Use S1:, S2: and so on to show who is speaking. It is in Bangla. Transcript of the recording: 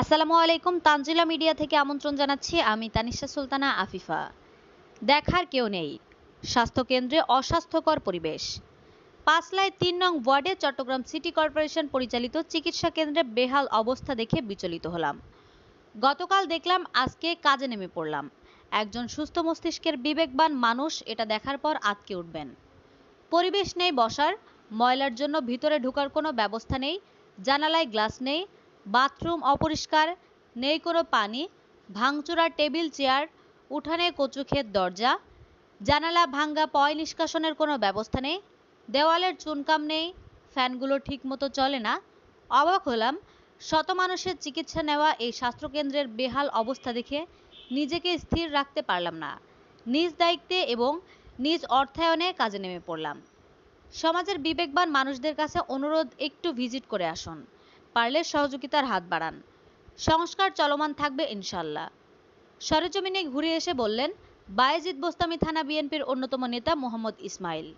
S1: আসসালামু আলাইকুম, তানজিলা মিডিয়া থেকে আমন্ত্রণ জানাচ্ছি আমি তানিশা সুলতানা আফিফা। দেখার কেউ নেই। স্বাস্থ্যকেন্দ্রে অস্বাস্থ্যকর পরিবেশ। পাঁচলায় তিন নং ওয়ার্ডে চট্টগ্রাম সিটি কর্পোরেশন পরিচালিত চিকিৎসা কেন্দ্রে বেহাল অবস্থা দেখে বিচলিত হলাম। গতকাল দেখলাম, আজকে কাজে নেমে পড়লাম। একজন সুস্থ মস্তিষ্কের বিবেকবান মানুষ, এটা দেখার পর আটকে উঠবেন। পরিবেশ নেই বসার, ময়লার জন্য ভিতরে ঢোকার কোনো ব্যবস্থা নেই, জানালায় গ্লাস নেই বাথরুম অপরিষ্কার, নেই কোনো পানি, ভাঙচুরা টেবিল চেয়ার, উঠানে কচুক্ষেত দরজা, জানালা ভাঙ্গা পয় নিষ্কাশনের কোনো ব্যবস্থা নেই, দেওয়ালের চুনকাম নেই, ফ্যানগুলো ঠিকমতো চলে না। অবাক হলাম, শত মানুষের চিকিৎসা নেওয়া এই স্বাস্থ্যকেন্দ্রের বেহাল অবস্থা দেখে নিজেকে স্থির রাখতে পারলাম না। নিজ দায়িত্বে এবং নিজ অর্থায়নে কাজে নেমে পড়লাম। সমাজের বিবেকবান মানুষদের কাছে অনুরোধ, একটু ভিজিট করে আসুন। পারলে সহযোগিতার হাত বাড়ান। সংস্কার চলমান থাকবে ইনশাল্লাহ। সরেজমিনে ঘুরে এসে বললেন, বায়েজিদ বোস্তামি থানা বিএনপির অন্যতম নেতা মোহাম্মদ ইসমাইল।